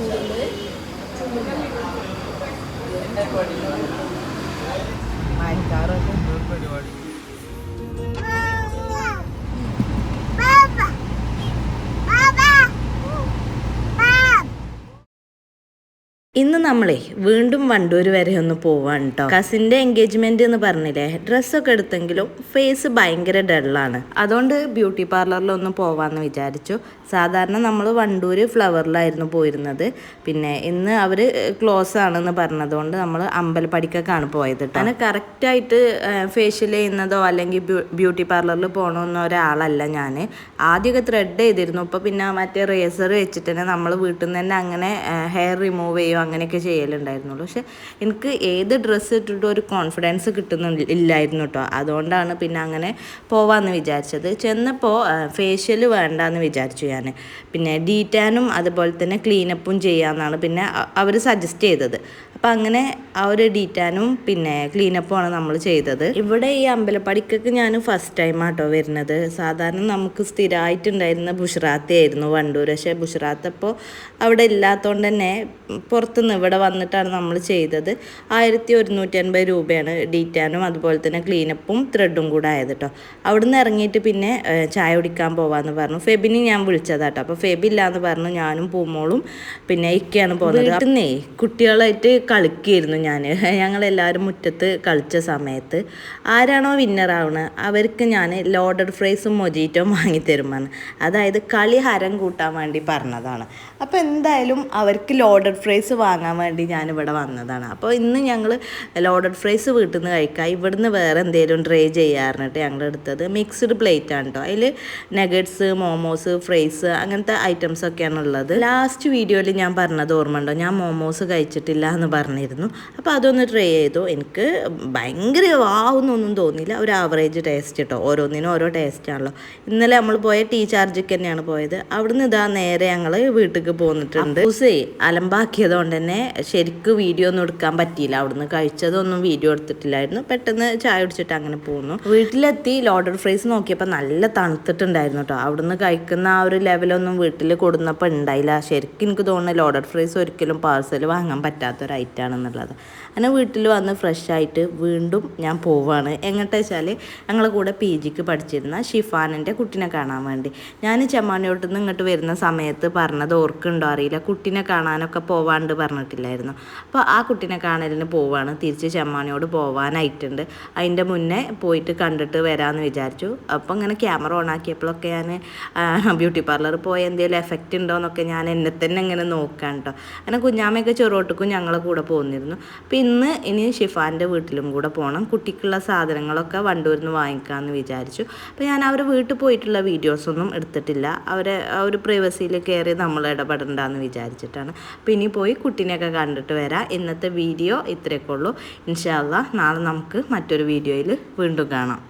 ചൂടുണ്ട്. ഇന്ന് നമ്മളെ വീണ്ടും വണ്ടൂർ വരെ ഒന്ന് പോവാണ് കേട്ടോ കസിന്റെ എൻഗേജ്മെന്റ് എന്ന് പറഞ്ഞില്ലേ ഡ്രസ്സൊക്കെ എടുത്തെങ്കിലും ഫേസ് ഭയങ്കര ഡള്ളാണ് അതുകൊണ്ട് ബ്യൂട്ടി പാർലറിൽ ഒന്ന് പോവാന്ന് വിചാരിച്ചു. സാധാരണ നമ്മൾ വണ്ടൂര് ഫ്ലവറിലായിരുന്നു പോയിരുന്നത്. പിന്നെ ഇന്ന് അവർ ക്ലോസ് ആണെന്ന് പറഞ്ഞതുകൊണ്ട് നമ്മൾ അമ്പലപ്പടിക്കൊക്കെയാണ് പോയത് കേട്ടോ അങ്ങനെ കറക്റ്റായിട്ട് ഫേഷ്യൽ ചെയ്യുന്നതോ അല്ലെങ്കിൽ ബ്യൂട്ടി പാർലറിൽ പോകണമെന്ന ഒരാളല്ല ഞാൻ ആദ്യമൊക്കെ ത്രെഡ് ചെയ്തിരുന്നു. ഇപ്പോൾ പിന്നെ മറ്റേ റേസർ വെച്ചിട്ട് തന്നെ നമ്മൾ വീട്ടിൽ നിന്ന് തന്നെ അങ്ങനെ ഹെയർ റിമൂവ് ചെയ്യുക അങ്ങനെയൊക്കെ ചെയ്യലുണ്ടായിരുന്നുള്ളൂ. പക്ഷെ എനിക്ക് ഏത് ഡ്രസ്സ് ഇട്ടിട്ടും ഒരു കോൺഫിഡൻസ് കിട്ടുന്നില്ല ഇല്ലായിരുന്നു കേട്ടോ അതുകൊണ്ടാണ് പിന്നെ അങ്ങനെ പോവാമെന്ന് വിചാരിച്ചത്. ചെന്നപ്പോൾ ഫേഷ്യൽ വേണ്ടാന്ന് വിചാരിച്ചു ഞാൻ പിന്നെ ഡീറ്റാനും അതുപോലെ തന്നെ ക്ലീനപ്പും ചെയ്യാമെന്നാണ് പിന്നെ അവർ സജസ്റ്റ് ചെയ്തത്. അപ്പം അങ്ങനെ ആ ഒരു ഡീറ്റാനും പിന്നെ ക്ലീനപ്പുമാണ് നമ്മൾ ചെയ്തത്. ഇവിടെ ഈ അമ്പലപ്പടിക്കൊക്കെ ഞാൻ ഫസ്റ്റ് ടൈം ആട്ടോ വരുന്നത്. സാധാരണ നമുക്ക് സ്ഥിരമായിട്ടുണ്ടായിരുന്ന ബുഷറാത്തി ആയിരുന്നു വണ്ടൂർ. പക്ഷേ ബുഷറാത്ത് അപ്പോൾ അവിടെ ഇല്ലാത്തതുകൊണ്ട് തന്നെ പുറത്തുനിന്ന് ഇവിടെ വന്നിട്ടാണ് നമ്മൾ ചെയ്തത്. ആയിരത്തി ഒരുന്നൂറ്റി അൻപത് രൂപയാണ് ഡീറ്റാനും അതുപോലെ തന്നെ ക്ലീനപ്പും ത്രെഡും കൂടെ ആയത് കേട്ടോ അവിടുന്ന് ഇറങ്ങിയിട്ട് പിന്നെ ചായ കുടിക്കാൻ പോവാന്ന് പറഞ്ഞു. ഫെബിനെ ഞാൻ വിളിച്ചതാട്ടോ. അപ്പോൾ ഫെബി ഇല്ലാന്ന് പറഞ്ഞു. ഞാനും പൂമോളും പിന്നെ ഇക്കയാണ് പോകുന്നത് വീട്ടിൽ കുട്ടികളായിട്ട് കളിക്കുകയായിരുന്നു ഞാൻ. ഞങ്ങളെല്ലാവരും മുറ്റത്ത് കളിച്ച സമയത്ത് ആരാണോ വിന്നർ അവർക്ക് ഞാൻ ലോഡഡ് ഫ്രൈസും മൊജീറ്റോ വാങ്ങിത്തരുമാണ് അതായത് കളി ഹരം കൂട്ടാൻ വേണ്ടി പറഞ്ഞതാണ്. അപ്പോൾ എന്തായാലും അവർക്ക് ലോഡഡ് ഫ്രൈസ് വാങ്ങാൻ വേണ്ടി ഞാൻ ഇവിടെ വന്നതാണ്. അപ്പോൾ ഇന്ന് ഞങ്ങൾ ലോഡഡ് ഫ്രൈസ് വീട്ടിൽ നിന്ന് കഴിക്കാം. ഇവിടുന്ന് വേറെ എന്തെങ്കിലും ട്രൈ ചെയ്യാറുണ്ട് ഞങ്ങൾ എടുത്തത് മിക്സ്ഡ് പ്ലേറ്റ് ആണ് കേട്ടോ അതിൽ നഗറ്റ്സ് മോമോസ് ഫ്രൈസ് അങ്ങനത്തെ ഐറ്റംസ് ഒക്കെയാണ് ഉള്ളത്. ലാസ്റ്റ് വീഡിയോയിൽ ഞാൻ പറഞ്ഞത് ഓർമ്മ ഉണ്ടോ ഞാൻ മോമോസ് കഴിച്ചിട്ടില്ല എന്ന് പറഞ്ഞിരുന്നു. അപ്പോൾ അതൊന്ന് ട്രൈ ചെയ്തു. എനിക്ക് ഭയങ്കര വാവുന്നൊന്നും തോന്നിയില്ല. ഒരു ആവറേജ് ടേസ്റ്റ് കേട്ടോ ഓരോന്നിനും ഓരോ ടേസ്റ്റാണല്ലോ ഇന്നലെ നമ്മൾ പോയ ടീ ചാർജിക്ക് തന്നെയാണ് പോയത്. അവിടുന്ന് ഇതാ നേരെ ഞങ്ങൾ വീട്ടിലേക്ക് പോന്നിട്ടുണ്ട്. ദിവസേ അലമ്പാക്കിയത് കൊണ്ട് തന്നെ ശരിക്കും വീഡിയോ ഒന്നും എടുക്കാൻ പറ്റിയില്ല. അവിടുന്ന് കഴിച്ചതൊന്നും വീഡിയോ എടുത്തിട്ടില്ലായിരുന്നു. പെട്ടെന്ന് ചായ കുടിച്ചിട്ട് അങ്ങനെ പോന്നു. വീട്ടിലെത്തി ലോഡർ ഫ്രൈസ് നോക്കിയപ്പോൾ നല്ല തണുത്തിട്ടുണ്ടായിരുന്നു കേട്ടോ അവിടുന്ന് കഴിക്കുന്ന ആ ഒരു ലെവലൊന്നും വീട്ടിൽ കൊടുന്നപ്പോൾ ഉണ്ടായില്ല. ശരിക്കും എനിക്ക് തോന്നുന്നു ലോഡർ ഫ്രൈസ് ഒരിക്കലും പാർസൽ വാങ്ങാൻ പറ്റാത്തൊരു ഐറ്റാണെന്നുള്ളത് അങ്ങനെ വീട്ടിൽ വന്ന് ഫ്രഷായിട്ട് വീണ്ടും ഞാൻ പോവാണ്. എങ്ങോട്ടാ വെച്ചാൽ ഞങ്ങളെ കൂടെ പി ജിക്ക് പഠിച്ചിരുന്ന ഷിഫാനിന്റെ കുട്ടിനെ കാണാൻ വേണ്ടി. ഞാൻ ചെമ്മാനോട്ട് നിന്ന് ഇങ്ങോട്ട് വരുന്ന സമയത്ത് പറഞ്ഞത് ഓർക്കുണ്ടോ അറിയില്ല. കുട്ടിനെ കാണാനൊക്കെ പോവാണ്ട് പറഞ്ഞിട്ടില്ലായിരുന്നു. അപ്പോൾ ആ കുട്ടിനെ കാണലിന് പോവാണ്. തിരിച്ച് ചെമ്മാനോട് പോവാനായിട്ടുണ്ട്. അതിന്റെ മുന്നേ പോയിട്ട് കണ്ടിട്ട് വരാമെന്ന് വിചാരിച്ചു. അപ്പോൾ ഇങ്ങനെ ക്യാമറ ഓൺ ആക്കിയപ്പോഴൊക്കെ ഞാൻ ബ്യൂട്ടി പാർലർ പോയ എന്തെങ്കിലും എഫക്റ്റ് ഉണ്ടോ എന്നൊക്കെ ഞാൻ എന്നെ തന്നെ ഇങ്ങനെ നോക്കാൻ കേട്ടോ അങ്ങനെ കുഞ്ഞാമ്മയൊക്കെ ചെറുവോട്ടുക്കും ഞങ്ങളെ കൂടെ പോന്നിരുന്നു. അപ്പം ഇന്ന് ഇനി ഷിഫാന്റെ വീട്ടിലും കൂടെ പോകണം കുട്ടിക്കുള്ള സാധനങ്ങളൊക്കെ വണ്ടൂരിൽ നിന്ന് വാങ്ങിക്കാമെന്ന് വിചാരിച്ചു. അപ്പോൾ ഞാൻ അവരെ വീട്ടിൽ പോയിട്ടുള്ള വീഡിയോസൊന്നും എടുത്തിട്ടില്ല. അവരെ ഒരു പ്രൈവസിയിൽ കയറി നമ്മൾ ഇടപെടണ്ടെന്ന് വിചാരിച്ചിട്ടാണ്. അപ്പോൾ ഇനി പോയി കുട്ടീനെയൊക്കെ കണ്ടിട്ട് വരാം. ഇന്നത്തെ വീഡിയോ ഇത്രയൊക്കെ ഉള്ളൂ. ഇൻഷാല്ല നാളെ നമുക്ക് മറ്റൊരു വീഡിയോയിൽ വീണ്ടും കാണാം.